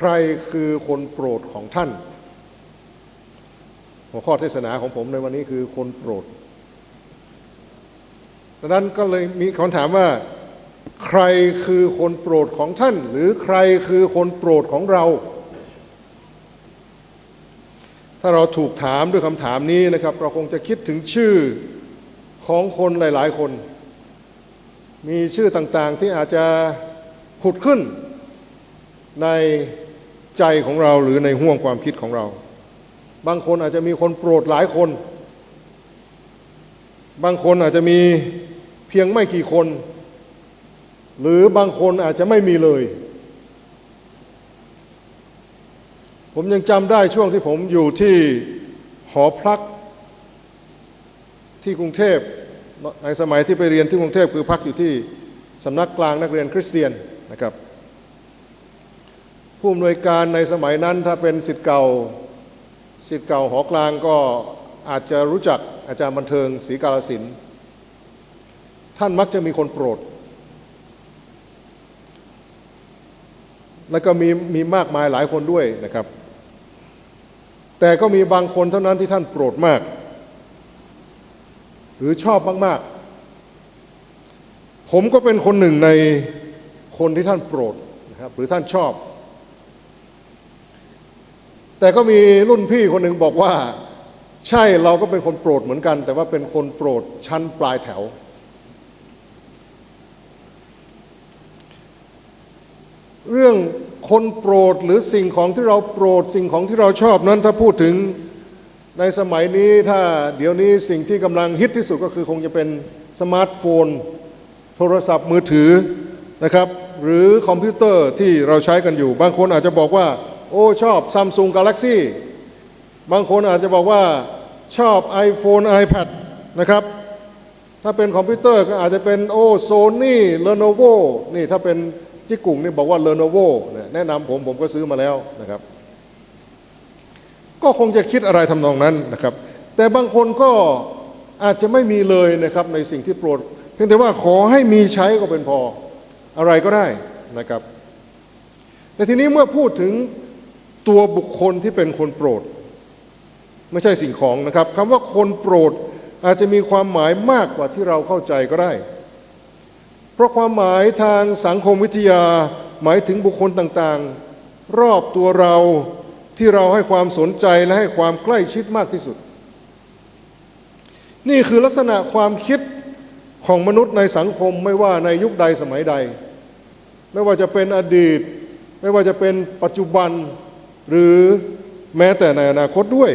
ใครคือคนโปรดของท่าน หัวข้อเทศนาของผมในวันนี้คือคนโปรดดังนั้นก็เลยมีคำถามว่า ใครคือคนโปรดของท่าน หรือใครคือคนโปรดของเรา ถ้าเราถูกถามด้วยคำถามนี้นะครับ เราคงจะคิดถึงชื่อของคนหลาย ๆ คน มีชื่อต่างๆที่อาจจะผุดขึ้นใน ใจของเราหรือในห่วงความคิดของเรา บางคนอาจจะมีคนโปรดหลายคน บางคนอาจจะมีเพียงไม่กี่คน หรือบางคนอาจจะไม่มีเลย ผมยังจำได้ช่วงที่ผมอยู่ที่หอพักที่กรุงเทพในสมัยที่ไปเรียนที่กรุงเทพคือพักอยู่ที่สำนักกลางนักเรียนคริสเตียนนะครับ ผู้อำนวยการในสมัยนั้นถ้าเป็นสิทธิ์เก่าสิทธิ์เก่าหอกลางก็อาจจะรู้จักอาจารย์บันเทิงศรีกาลสิน ท่านมักจะมีคนโปรด แล้วก็มีมีมากมายหลายคนด้วยนะครับ แต่ก็มีบางคนเท่านั้นที่ท่านโปรดมาก หรือชอบมากๆ ผมก็เป็นคนหนึ่งในคนที่ท่านโปรดนะครับหรือท่านชอบ แต่ก็มีรุ่นพี่คนหนึ่งบอกว่า ใช่เราก็เป็นคนโปรดเหมือนกัน แต่ว่าเป็นคนโปรดชั้นปลายแถว เรื่องคนโปรดหรือสิ่งของที่เราโปรดสิ่งของที่เราชอบนั้นถ้าพูดถึงในสมัยนี้ถ้าเดี๋ยวนี้สิ่งที่กำลังฮิตที่สุดก็คือคงจะเป็นสมาร์ทโฟน โทรศัพท์มือถือนะครับ หรือคอมพิวเตอร์ที่เราใช้กันอยู่ บางคนอาจจะบอกว่า โอ้ชอบ Samsung Galaxy บางคนอาจจะบอกว่าชอบ iPhone iPad นะครับ ถ้าเป็นคอมพิวเตอร์ก็อาจจะเป็นโอ้โซนี่เลโนโวนี่ถ้าเป็นจิกุ่งนี่บอกว่าเลโนโวแนะนำผมผมก็ซื้อมาแล้วนะครับ ก็คงจะคิดอะไรทำนองนั้นนะครับ แต่บางคนก็อาจจะไม่มีเลยนะครับในสิ่งที่โปรดเพียงแต่ว่าขอให้มีใช้ก็เป็นพออะไรก็ได้นะครับ แต่ทีนี้เมื่อพูดถึง ตัวบุคคลที่เป็นคนโปรด ไม่ใช่สิ่งของนะครับคำว่าคนโปรดอาจจะมีความหมายมากกว่าที่เราเข้าใจก็ได้ เพราะความหมายทางสังคมวิทยาหมายถึงบุคคลต่างๆ รอบตัวเราที่เราให้ความสนใจและให้ความใกล้ชิดมากที่สุด นี่คือลักษณะความคิดของมนุษย์ในสังคมไม่ว่าในยุคใดสมัยใด ไม่ว่าจะเป็นอดีต ไม่ว่าจะเป็นปัจจุบัน หรือแม้แต่ในอนาคตด้วย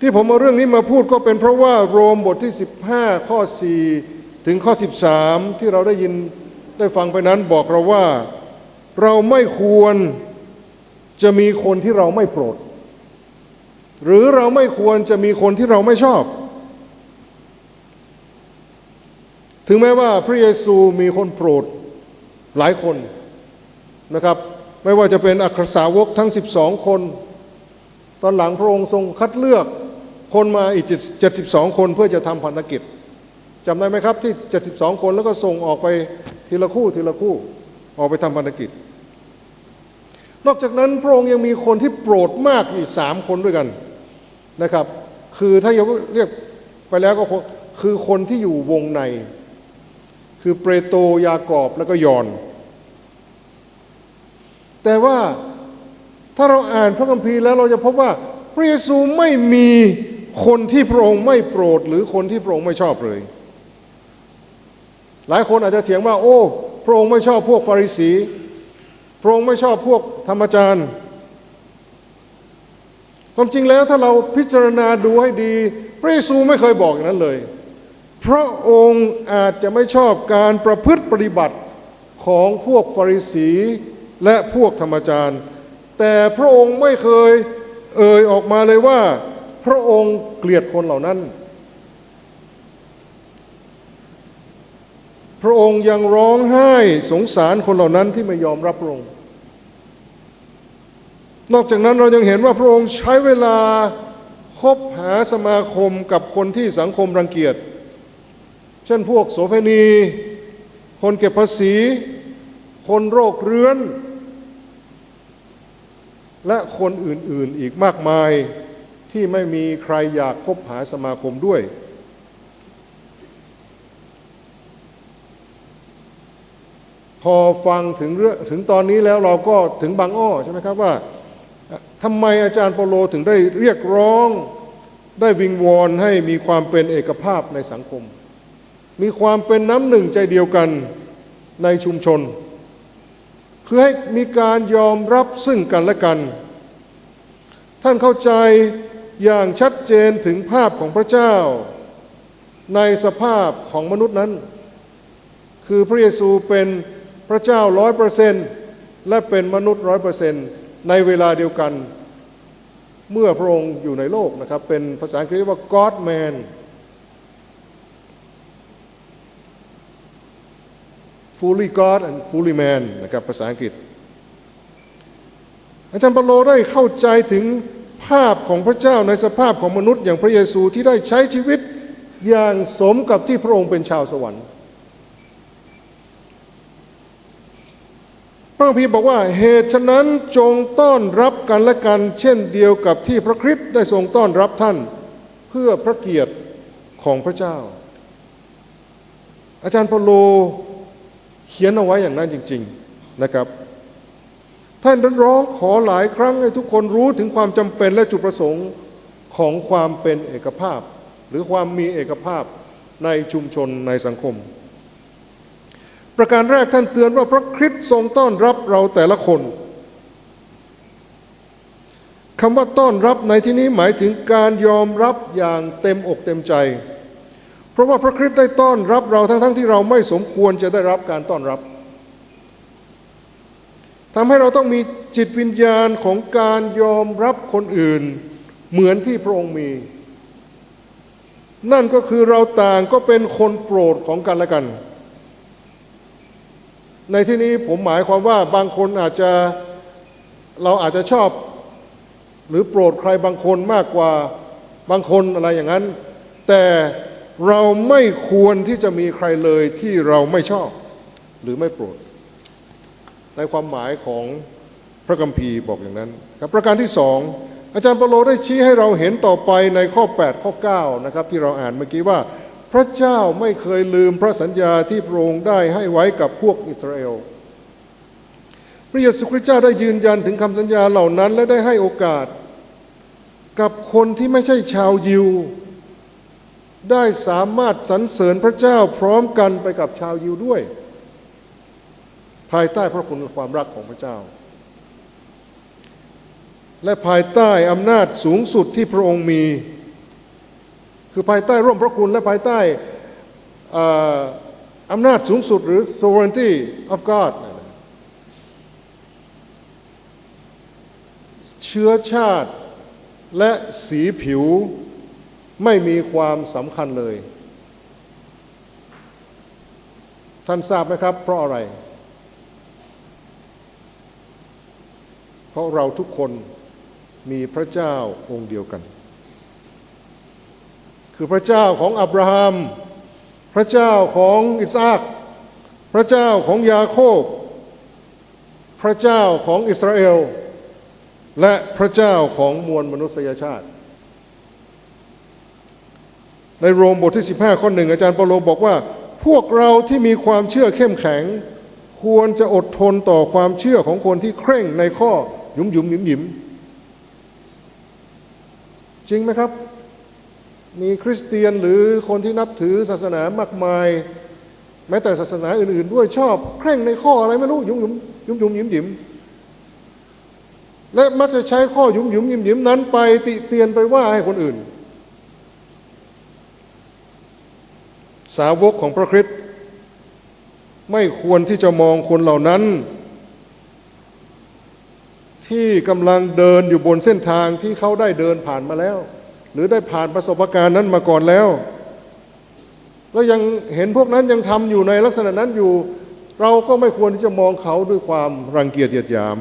ที่ผมเอาเรื่องนี้มาพูดก็เป็นเพราะว่าโรมบทที่ 15 ข้อ 4 ถึงข้อ 13 ที่เราได้ยินได้ฟังไปนั้นบอกเราว่าเราไม่ควรจะมีคนที่เราไม่โปรด หรือเราไม่ควรจะมีคนที่เราไม่ชอบ ถึงแม้ว่าพระเยซูมีคนโปรดหลายคนนะครับ ไม่ว่าจะเป็นอัครสาวกทั้ง 12 คน ตอนหลังพระองค์ทรงคัดเลือกคนมาอีก 72 คนเพื่อจะทำพันธกิจจำได้ไหมครับที่ 72 คนแล้วก็ส่งออกไปทีละคู่ทีละคู่ออกไปทำพันธกิจ นอกจากนั้นพระองค์ยังมีคนที่โปรดมากอีกสามคนด้วยกันนะครับ คือถ้าเรียกไปแล้วก็คือคนที่อยู่วงใน คือเปโตรยากอบแล้วก็ยอน แต่ว่าถ้าเราอ่านพระคัมภีร์แล้วเราจะพบว่าพระเยซูไม่มีคนที่พระองค์ไม่โปรด หรือคนที่พระองค์ไม่ชอบเลย หลายคนอาจจะเถียงว่า โอ้ พระองค์ไม่ชอบพวกฟาริสี พระองค์ไม่ชอบพวกธรรมจารย์ความจริงแล้วถ้าเราพิจารณาดูให้ดี พระเยซูไม่เคยบอกอย่างนั้นเลย พระองค์อาจจะไม่ชอบการประพฤติปฏิบัติของพวกฟาริสี และพวกธรรมจารย์ แต่พระองค์ไม่เคยเอ่ยออกมาเลยว่า พระองค์เกลียดคนเหล่านั้น พระองค์ยังร้องไห้สงสารคนเหล่านั้นที่ไม่ยอมรับพระองค์ นอกจากนั้นเรายังเห็นว่าพระองค์ใช้เวลาคบหาสมาคมกับคนที่สังคมรังเกียจ เช่นพวกโสเภณี คนเก็บภาษี คนโรคเรื้อน และคนอื่นๆอีกมากมายที่ไม่มีใครอยากคบหาสมาคมด้วย พอฟังถึงเรื่องถึงตอนนี้แล้วเราก็ถึงบางอ้อใช่ไหมครับว่าทำไมอาจารย์เปโลถึงได้เรียกร้องได้วิงวอนให้มีความเป็นเอกภาพในสังคม มีความเป็นน้ำหนึ่งใจเดียวกันในชุมชน คือให้มีการยอมรับซึ่งกันและกัน ท่านเข้าใจอย่างชัดเจนถึงภาพของพระเจ้า ในสภาพของมนุษย์นั้น คือพระเยซูเป็นพระเจ้าร้อยเปอร์เซนต์และเป็นมนุษย์ร้อยเปอร์เซนต์ในเวลาเดียวกัน เมื่อพระองค์อยู่ในโลกนะครับ เป็นภาษาอังกฤษเรียกว่า God man fully God and fully man นะครับภาษาอังกฤษ อาจารย์เปาโลได้เข้าใจถึงภาพของพระเจ้าในสภาพของมนุษย์อย่างพระเยซูที่ได้ใช้ชีวิตอย่างสมกับที่พระองค์เป็นชาวสวรรค์ พระพีบอกว่าเหตุฉะนั้นจงต้อนรับกันและกัน เช่นเดียวกับที่พระคริสต์ได้ทรงต้อนรับท่านเพื่อพระเกียรติของพระเจ้า อาจารย์เปาโล เขียนเอาไว้อย่างนั้นจริง ๆนะครับ ท่านร้องขอหลายครั้งให้ทุกคนรู้ถึงความจำเป็นและจุดประสงค์ของความเป็นเอกภาพ หรือความมีเอกภาพในชุมชนในสังคม ประการแรกท่านเตือนว่าพระคริสต์ทรงต้อนรับเราแต่ละคนคำว่าต้อนรับในที่นี้หมายถึงการยอมรับอย่างเต็มอกเต็มใจ เพราะว่าพระคริสต์ได้ต้อนรับเราทั้งๆทที่เราไม่สมควรจะได้รับการต้อนรับทำให้เราต้องมีจิตวิญญาณของการยอมรับคนอื่น เหมือนที่พระองค์มี นั่นก็คือเราต่างก็เป็นคนโปรดของกันและกัน ในที่นี้ผมหมายความว่าบางคนอาจจะเราอาจจะชอบ หรือโปรดใครบางคนมากกว่าบางคนอะไรอย่างนั้น แต่ เราไม่ควรที่จะมีใครเลยที่เราไม่ชอบหรือไม่โปรด ในความหมายของพระคัมภีร์บอกอย่างนั้นครับประการที่สองอาจารย์เปโลได้ชี้ให้เราเห็นต่อไปในข้อ 8 ข้อ 9 นะครับ ที่เราอ่านเมื่อกี้ว่า พระเจ้าไม่เคยลืมพระสัญญาที่พระองค์ได้ให้ไว้กับพวกอิสราเอลพระเยซูคริสต์เจ้าได้ยืนยันถึงคำสัญญาเหล่านั้น และได้ให้โอกาส กับคนที่ไม่ใช่ชาวยิว ได้สามารถสรรเสริญพระเจ้าพร้อมกันไปกับชาวยิวด้วย ภายใต้พระคุณความรักของพระเจ้า และภายใต้อำนาจสูงสุดที่พระองค์มี คือภายใต้ร่วมพระคุณและภายใต้อำนาจสูงสุดหรือ sovereignty of God เชื้อชาติและสีผิว ไม่มีความสำคัญเลย ท่านทราบไหมครับ เพราะอะไร เพราะเราทุกคนมีพระเจ้าองค์เดียวกัน คือพระเจ้าของอับราฮัม พระเจ้าของอิสอักพระเจ้าของยาโคบ พระเจ้าของอิสราเอล และพระเจ้าของมวลมนุษยชาติ ในโรมบทที่ 15 ข้อหนึ่งอาจารย์เปาโลบอกว่า พวกเราที่มีความเชื่อเข้มแข็ง ควรจะอดทนต่อความเชื่อของคนที่เคร่งในข้อหยุมหยุมหยิมหยิมจริงไหมครับ มีคริสเตียนหรือคนที่นับถือศาสนามากมาย แม้แต่ศาสนาอื่น ๆ ด้วยชอบ เคร่งในข้ออะไรไม่รู้หยุ่มหยุ่มหยุมยุมหยิมหยิมและมักจะใช้ข้อหยุ่มหยุ่มหยิมหยิมนั้นไปติเตียนไปว่าให้คนอื่น สาวกของพระคริสต์ไม่ควรที่จะมองคนเหล่านั้น ที่กำลังเดินอยู่บนเส้นทางที่เขาได้เดินผ่านมาแล้ว หรือได้ผ่านประสบการณ์นั้นมาก่อนแล้ว แล้วยังเห็นพวกนั้นยังทำอยู่ในลักษณะนั้นอยู่ เราก็ไม่ควรที่จะมองเขาด้วยความรังเกียจเหยียดหยาม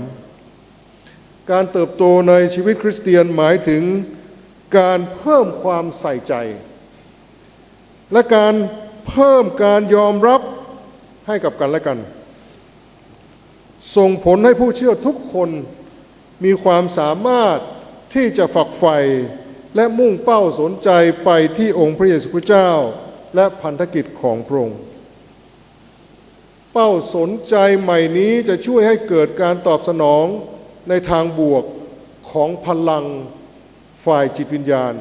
การเติบโตในชีวิตคริสเตียนหมายถึงการเพิ่มความใส่ใจ และการ เพิ่มการยอมรับให้กับกันและกัน ส่งผลให้ผู้เชื่อทุกคนมีความสามารถที่จะฝักใฝ่และมุ่งเป้าสนใจไปที่องค์พระเยซูคริสต์เจ้า และพันธกิจของพระองค์เป้าสนใจใหม่นี้จะช่วยให้เกิดการตอบสนองในทางบวกของพลังฝ่ายจิตวิญญาณ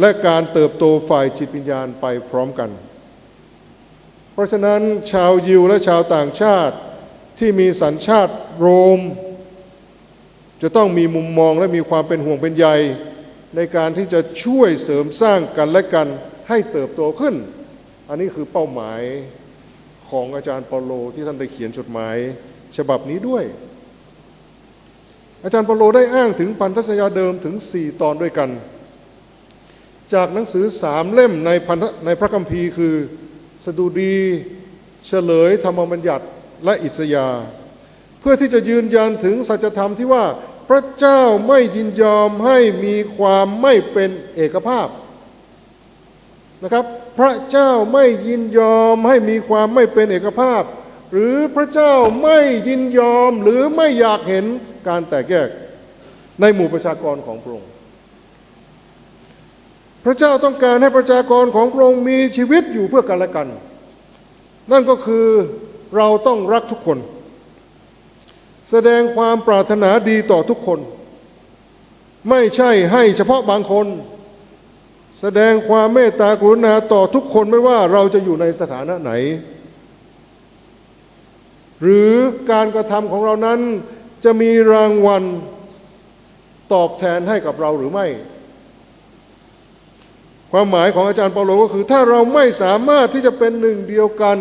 และการเติบโตฝ่ายจิตวิญญาณไปพร้อมกัน ราะฉะนั้นชาวยิวและชาวต่างชาติที่มีสัญชาติโรม จะต้องมีมุมมองและมีความเป็นห่วงเป็นใย ในการที่จะช่วยเสริมสร้างกันและกันให้เติบโตขึ้น อันนี้คือเป้าหมายของอาจารย์เปาโลที่ท่านได้เขียนจดหมายฉบับนี้ด้วย อาจารย์เปาโลได้อ้างถึงพันธสัญญาเดิมถึง 4 ตอนด้วยกัน จากหนังสือสามเล่มในพันในพระคัมภีร์คือ สดุดีเฉลยธรรมบัญญัติและอิสยา เพื่อที่จะยืนยันถึงสัจธรรมที่ว่าพระเจ้าไม่ยินยอมให้มีความไม่เป็นเอกภาพนะครับ พระเจ้าไม่ยินยอมให้มีความไม่เป็นเอกภาพ หรือพระเจ้าไม่ยินยอมหรือไม่อยากเห็นการแตกแยกในหมู่ประชากรของพระองค์ พระเจ้าต้องการให้ประชากรของพระองค์มีชีวิตอยู่เพื่อกันและกัน นั่นก็คือเราต้องรักทุกคน แสดงความปรารถนาดีต่อทุกคน ไม่ใช่ให้เฉพาะบางคน แสดงความเมตตากรุณาต่อทุกคนไม่ว่าเราจะอยู่ในสถานะไหน หรือการกระทำของเรานั้นจะมีรางวัลตอบแทนให้กับเราหรือไม่ ความหมายของอาจารย์เปาโลก็คือ ถ้าเราไม่สามารถที่จะเป็นหนึ่งเดียวกัน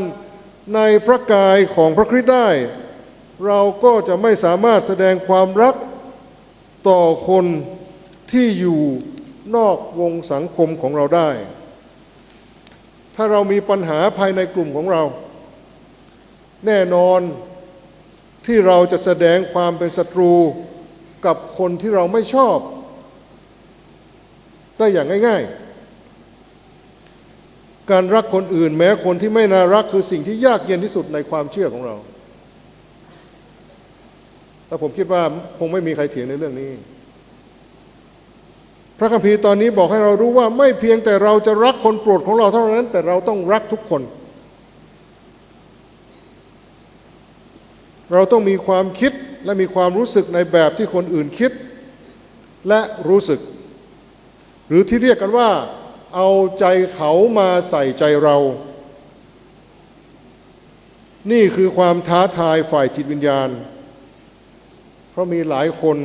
ในพระกายของพระคริสต์ได้ เราก็จะไม่สามารถแสดงความรักต่อคนที่อยู่นอกวงสังคมของเราได้ ถ้าเรามีปัญหาภายในกลุ่มของเรา แน่นอนที่เราจะแสดงความเป็นศัตรูกับคนที่เราไม่ชอบ ได้อย่างง่าย ๆ การรักคนอื่น แม้คนที่ไม่น่ารักคือสิ่งที่ยากเย็นที่สุดในความเชื่อของเราแต่ผมคิดว่าคงไม่มีใครเถียงในเรื่องนี้ พระคัมภีร์ตอนนี้บอกให้เรารู้ว่าไม่เพียงแต่เราจะรักคนโปรดของเราเท่านั้น แต่เราต้องรักทุกคน เราต้องมีความคิดและมีความรู้สึกในแบบที่คนอื่นคิด และรู้สึก หรือที่เรียกกันว่า เอาใจเขามาใส่ใจเรา นี่คือความท้าทายฝ่ายจิตวิญญาณ เพราะมีหลายคน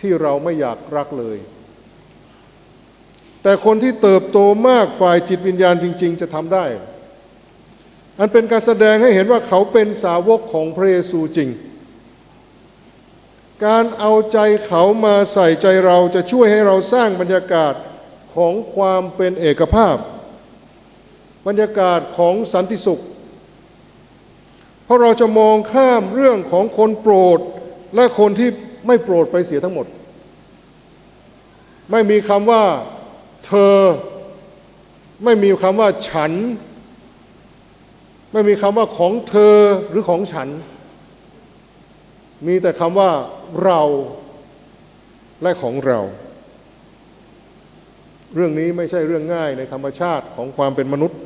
ที่เราไม่อยากรักเลย แต่คนที่เติบโตมากฝ่ายจิตวิญญาณจริง ๆ จะทำได้ อันเป็นการแสดงให้เห็นว่าเขาเป็นสาวกของพระเยซูจริง การเอาใจเขามาใส่ใจเราจะช่วยให้เราสร้างบรรยากาศ ของความเป็นเอกภาพ บรรยากาศของสันติสุข เพราะเราจะมองข้ามเรื่องของคนโปรด และคนที่ไม่โปรดไปเสียทั้งหมด ไม่มีคำว่าเธอ ไม่มีคำว่าฉัน ไม่มีคำว่าของเธอหรือของฉัน มีแต่คำว่าเราและของเรา เรื่องนี้ไม่ใช่เรื่องง่ายในธรรมชาติของความเป็นมนุษย์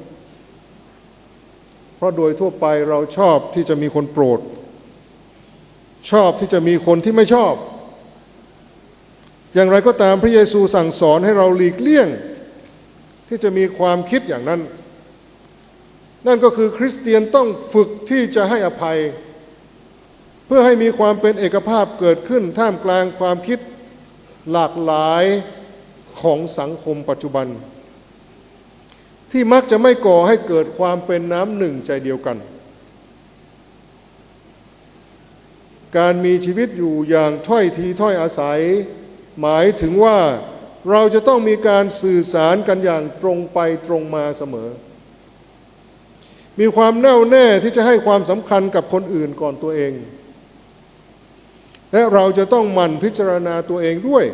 เพราะโดยทั่วไปเราชอบที่จะมีคนโปรด ชอบที่จะมีคนที่ไม่ชอบ อย่างไรก็ตามพระเยซูสั่งสอนให้เราหลีกเลี่ยง ที่จะมีความคิดอย่างนั้น นั่นก็คือคริสเตียนต้องฝึกที่จะให้อภัย เพื่อให้มีความเป็นเอกภาพเกิดขึ้นท่ามกลางความคิดหลากหลาย ของสังคมปัจจุบัน ที่มักจะไม่ก่อให้เกิดความเป็นน้ำหนึ่งใจเดียวกัน การมีชีวิตอยู่อย่างถ้อยทีถ้อยอาศัย หมายถึงว่าเราจะต้องมีการสื่อสารกันอย่างตรงไปตรงมาเสมอ มีความแน่วแน่ที่จะให้ความสำคัญกับคนอื่นก่อนตัวเอง และเราจะต้องหมั่นพิจารณาตัวเองด้วย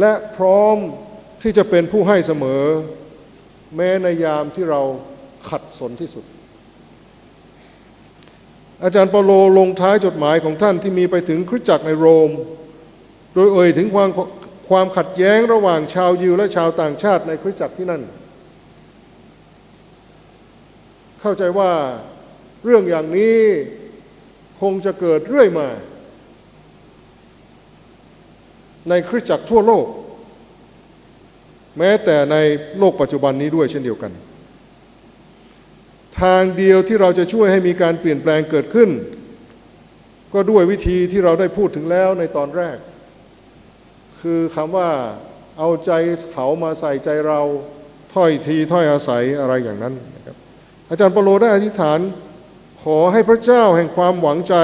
และพร้อมที่จะเป็นผู้ให้เสมอ แม้ในยามที่เราขัดสนที่สุด อาจารย์เปาโลลงท้ายจดหมายของท่านที่มีไปถึงคริสตจักรในโรม โดยเอ่ยถึงความความขัดแย้งระหว่างชาวยิวและชาวต่างชาติในคริสตจักรที่นั่น เข้าใจว่าเรื่องอย่างนี้คงจะเกิดเรื่อยมา ในคริสตจักรทั่วโลก แม้แต่ในโลกปัจจุบันนี้ด้วยเช่นเดียวกัน ทางเดียวที่เราจะช่วยให้มีการเปลี่ยนแปลงเกิดขึ้น ก็ด้วยวิธีที่เราได้พูดถึงแล้วในตอนแรก คือคำว่าเอาใจเขามาใส่ใจเราถ้อยทีถ้อยอาศัยอะไรอย่างนั้นนะครับอาจารย์เปโลได้อธิษฐานขอให้พระเจ้าแห่งความหวังใจ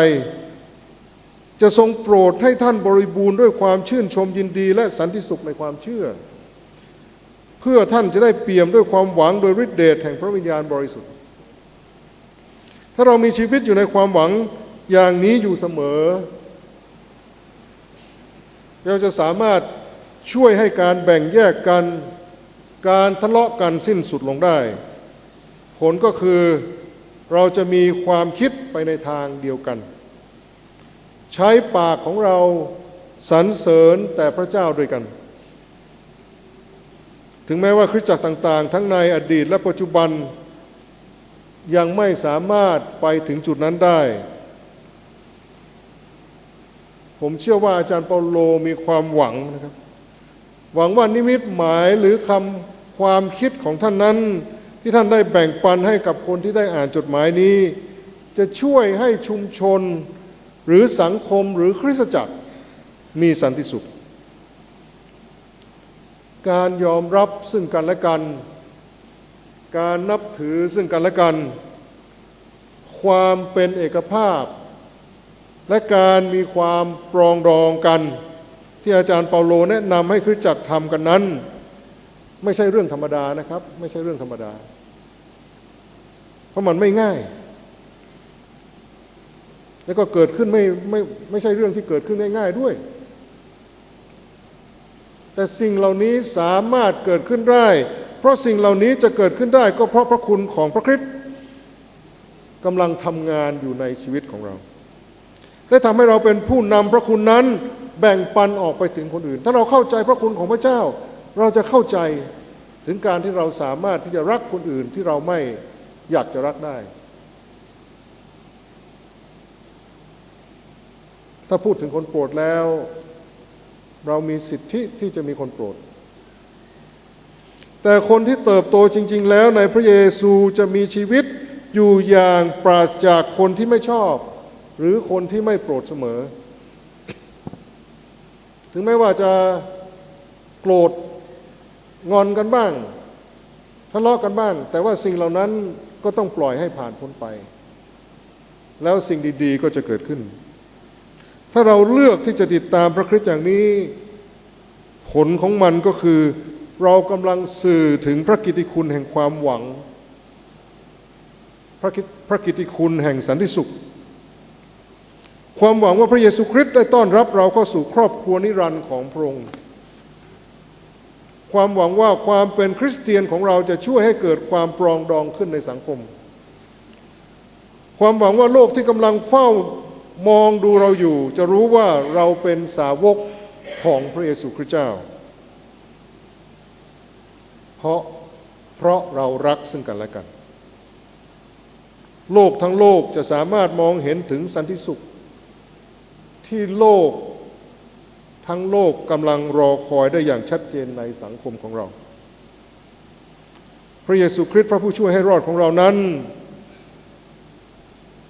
จะทรงโปรดให้ท่านบริบูรณ์ด้วยความชื่นชมยินดี และสันติสุขในความเชื่อ เพื่อท่านจะได้เปี่ยมด้วยความหวังโดยฤทธิเดชแห่งพระวิญญาณบริสุทธิ์ ถ้าเรามีชีวิตอยู่ในความหวังอย่างนี้อยู่เสมอ เราจะสามารถช่วยให้การแบ่งแยกกันการทะเลาะกันสิ้นสุดลงได้ ผลก็คือเราจะมีความคิดไปในทางเดียวกัน ใช้ปากของเราสรรเสริญแต่พระเจ้าด้วยกัน ถึงแม้ว่าคริสตจักรต่างๆ ทั้งในอดีตและปัจจุบันยังไม่สามารถไปถึงจุดนั้นได้ ผมเชื่อว่าอาจารย์เปาโลมีความหวังนะครับ หวังว่านิมิตหมายหรือคำความคิดของท่านนั้น ที่ท่านได้แบ่งปันให้กับคนที่ได้อ่านจดหมายนี้ จะช่วยให้ชุมชน หรือสังคมหรือคริสตจักรมีสันติสุข การยอมรับซึ่งกันและกัน การนับถือซึ่งกันและกัน ความเป็นเอกภาพ และการมีความปรองดองกัน ที่อาจารย์เปาโลแนะนำให้คริสตจักรทำกันนั้น ไม่ใช่เรื่องธรรมดานะครับ ไม่ใช่เรื่องธรรมดา เพราะมันไม่ง่าย แล้วก็เกิดขึ้นไม่ไม่ไม่ใช่เรื่องที่เกิดขึ้นง่ายๆด้วย แต่สิ่งเหล่านี้สามารถเกิดขึ้นได้ เพราะสิ่งเหล่านี้จะเกิดขึ้นได้ ก็เพราะพระคุณของพระคริสต์กำลังทำงานอยู่ในชีวิตของเรา และทำให้เราเป็นผู้นำพระคุณนั้นแบ่งปันออกไปถึงคนอื่น ถ้าเราเข้าใจพระคุณของพระเจ้า เราจะเข้าใจถึงการที่เราสามารถที่จะรักคนอื่นที่เราไม่อยากจะรักได้ ถ้าพูดถึงคนโปรดแล้ว เรามีสิทธิที่จะมีคนโปรด แต่คนที่เติบโตจริง ๆ แล้วในพระเยซูจะมีชีวิตอยู่อย่างปราศจากคนที่ไม่ชอบ หรือคนที่ไม่โปรดเสมอ ถึงแม้ว่าจะโกรธงอนกันบ้างทะเลาะกันบ้าง แต่ว่าสิ่งเหล่านั้นก็ต้องปล่อยให้ผ่านพ้นไป แล้วสิ่งดี ๆ ก็จะเกิดขึ้น ถ้าเราเลือกที่จะติดตามพระคริสต์อย่างนี้ ผลของมันก็คือ เรากำลังสื่อถึงพระกิติคุณแห่งความหวัง พระกิตพระกิติคุณแห่งสันติสุข ความหวังว่าพระเยซูคริสต์ได้ต้อนรับเราเข้าสู่ครอบครัวนิรันดร์ของพระองค์ความหวังว่าความเป็นคริสเตียนของเราจะช่วยให้เกิดความปรองดองขึ้นในสังคม ความหวังว่าโลกที่กำลังเฝ้า มองดูเราอยู่จะรู้ว่าเราเป็นสาวกของพระเยซูคริสต์เจ้า เพราะเพราะเรารักซึ่งกันและกัน โลกทั้งโลกจะสามารถมองเห็นถึงสันติสุข ที่โลกทั้งโลกกำลังรอคอยได้อย่างชัดเจนในสังคมของเรา พระเยซูคริสต์พระผู้ช่วยให้รอดของเรานั้น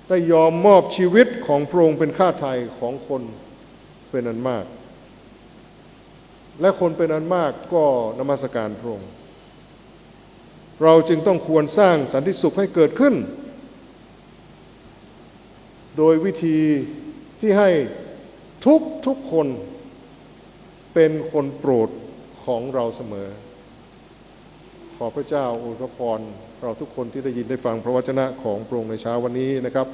ได้ยอมมอบชีวิตของพระองค์เป็นค่าไถ่ของคนเป็นอันมาก และคนเป็นอันมากก็นมัสการพระองค์เราจึงต้องควรสร้างสันติสุขให้เกิดขึ้น โดยวิธีที่ให้ทุกทุกคนเป็นคนโปรดของเราเสมอ ขอพระเจ้าอวยพร เราทุกคนที่ได้ยินได้ฟังพระวจนะของพระองค์ในเช้าวันนี้นะครับ